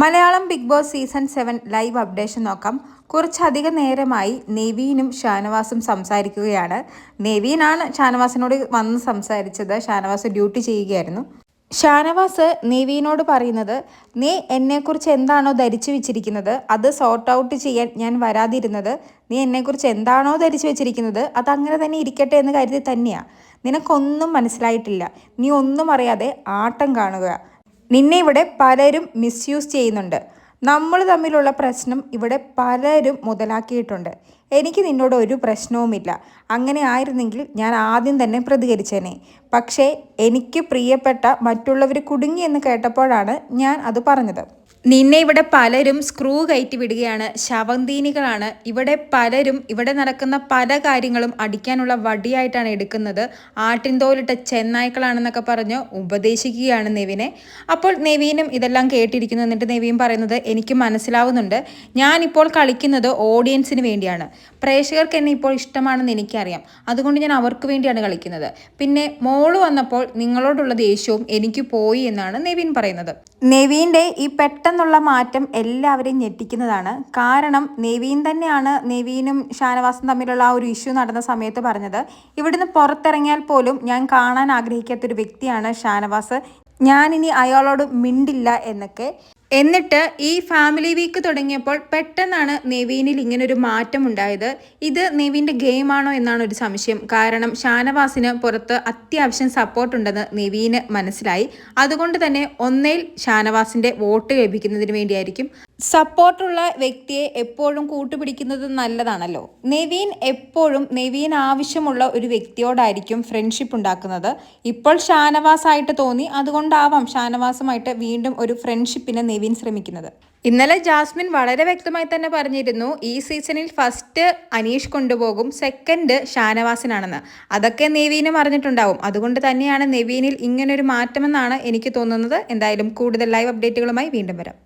Malayalam Big Boss season seven live updation നോക്കാം. കുറച്ചധികം നേരമായി നെവീനും ഷാനവാസും സംസാരിക്കുകയാണ്. നെവീനാണ് ഷാനവാസിനോട് വന്ന് സംസാരിച്ചത്. ഷാനവാസ് ഡ്യൂട്ടി ചെയ്യുകയായിരുന്നു. ഷാനവാസ് നെവീനോട് പറയുന്നത് നീ എന്നെക്കുറിച്ച് എന്താണോ ധരിച്ചു വെച്ചിരിക്കുന്നത് അത് സോർട്ട് ഔട്ട് ചെയ്യാൻ ഞാൻ വരാതിരുന്നത്. നീ എന്നെക്കുറിച്ച് എന്താണോ ധരിച്ചു വെച്ചിരിക്കുന്നത് അത് അങ്ങനെ തന്നെ ഇരിക്കട്ടെ എന്ന് കരുതി തന്നെയാണ് നിനക്കൊന്നും മനസ്സിലായിട്ടില്ല. നീ ഒന്നും അറിയാതെ ആട്ടം കാണുക. നിന്നെ ഇവിടെ പലരും മിസ്യൂസ് ചെയ്യുന്നുണ്ട്. നമ്മൾ തമ്മിലുള്ള പ്രശ്നം ഇവിടെ പലരും മുതലാക്കിയിട്ടുണ്ട്. എനിക്ക് നിന്നോട് ഒരു പ്രശ്നവുമില്ല. അങ്ങനെ ആയിരുന്നെങ്കിൽ ഞാൻ ആദ്യം തന്നെ പ്രതികരിച്ചേനെ. പക്ഷേ എനിക്ക് പ്രിയപ്പെട്ട മറ്റുള്ളവർ കുടുങ്ങി എന്ന് കേട്ടപ്പോഴാണ് ഞാൻ അത് പറഞ്ഞത്. നിന്നെ ഇവിടെ പലരും സ്ക്രൂ കയറ്റി വിടുകയാണ്. ശവന്തീനികളാണ്. ഇവിടെ പലരും ഇവിടെ നടക്കുന്ന പല കാര്യങ്ങളും അടിക്കാനുള്ള വടിയായിട്ടാണ് എടുക്കുന്നത്. ആട്ടിൻതോലിട്ട ചെന്നായ്ക്കളാണെന്നൊക്കെ പറഞ്ഞ് ഉപദേശിക്കുകയാണ് നെവിനെ. അപ്പോൾ നെവീനും ഇതെല്ലാം കേട്ടിരിക്കുന്നു. എന്നിട്ട് നെവീൻ പറയുന്നത് എനിക്ക് മനസ്സിലാവുന്നുണ്ട്. ഞാനിപ്പോൾ കളിക്കുന്നത് ഓഡിയൻസിന് വേണ്ടിയാണ്. പ്രേക്ഷകർക്ക് എന്നെ ഇപ്പോൾ ഇഷ്ടമാണെന്ന് എനിക്കറിയാം. അതുകൊണ്ട് ഞാൻ അവർക്ക് വേണ്ടിയാണ് കളിക്കുന്നത്. പിന്നെ മോൾ വന്നപ്പോൾ നിങ്ങളോടുള്ള ദേഷ്യവും എനിക്ക് പോയി എന്നാണ് നെവീൻ പറയുന്നത്. നെവീന്റെ ഈ പെട്ടെന്നുള്ള മാറ്റം എല്ലാവരെയും ഞെട്ടിക്കുന്നതാണ്. കാരണം നെവീൻ തന്നെയാണ് നെവീനും ഷാനവാസും തമ്മിലുള്ള ആ ഒരു ഇഷ്യൂ നടന്ന സമയത്ത് പറഞ്ഞത്. ഇവിടുന്ന് പുറത്തിറങ്ങിയാൽ പോലും ഞാൻ കാണാൻ ആഗ്രഹിക്കാത്തൊരു വ്യക്തിയാണ് ഷാനവാസ്. ഞാനിനി അയാളോട് മിണ്ടില്ല എന്നൊക്കെ എന്നിട്ട് ഈ ഫാമിലി വീക്ക് തുടങ്ങിയപ്പോൾ പെട്ടെന്നാണ് നെവീനിൽ ഇങ്ങനൊരു മാറ്റം ഉണ്ടായത് ഇത് നെവീന്റെ ഗെയിമാണോ എന്നാണ് ഒരു സംശയം. കാരണം ഷാനവാസിന് പുറത്ത് അത്യാവശ്യം സപ്പോർട്ട് ഉണ്ടെന്ന് നെവീന് മനസ്സിലായി. അതുകൊണ്ട് തന്നെ ഒന്നേൽ ഷാനവാസിന്റെ വോട്ട് ലഭിക്കുന്നതിന് വേണ്ടിയായിരിക്കും. സപ്പോർട്ടുള്ള വ്യക്തിയെ എപ്പോഴും കൂട്ടുപിടിക്കുന്നത് നല്ലതാണല്ലോ. നെവീൻ എപ്പോഴും നെവീൻ ആവശ്യമുള്ള ഒരു വ്യക്തിയോടായിരിക്കും ഫ്രണ്ട്ഷിപ്പ് ഉണ്ടാക്കുന്നത്. ഇപ്പോൾ ഷാനവാസായിട്ട് തോന്നി. അതുകൊണ്ടാവാം ഷാനവാസുമായിട്ട് വീണ്ടും ഒരു ഫ്രണ്ട്ഷിപ്പിനെ നെവീൻ ശ്രമിക്കുന്നത്. ഇന്നലെ ജാസ്മിൻ വളരെ വ്യക്തമായി തന്നെ പറഞ്ഞിരുന്നു ഈ സീസണിൽ ഫസ്റ്റ് അനീഷ് കൊണ്ടുപോകും സെക്കൻഡ് ഷാനവാസിനാണെന്ന്. അതൊക്കെ നെവീനും അറിഞ്ഞിട്ടുണ്ടാവും. അതുകൊണ്ട് തന്നെയാണ് നെവീനിൽ ഇങ്ങനൊരു മാറ്റമെന്നാണ് എനിക്ക് തോന്നുന്നത്. എന്തായാലും കൂടുതൽ ലൈവ് അപ്ഡേറ്റുകളുമായി വീണ്ടും വരാം.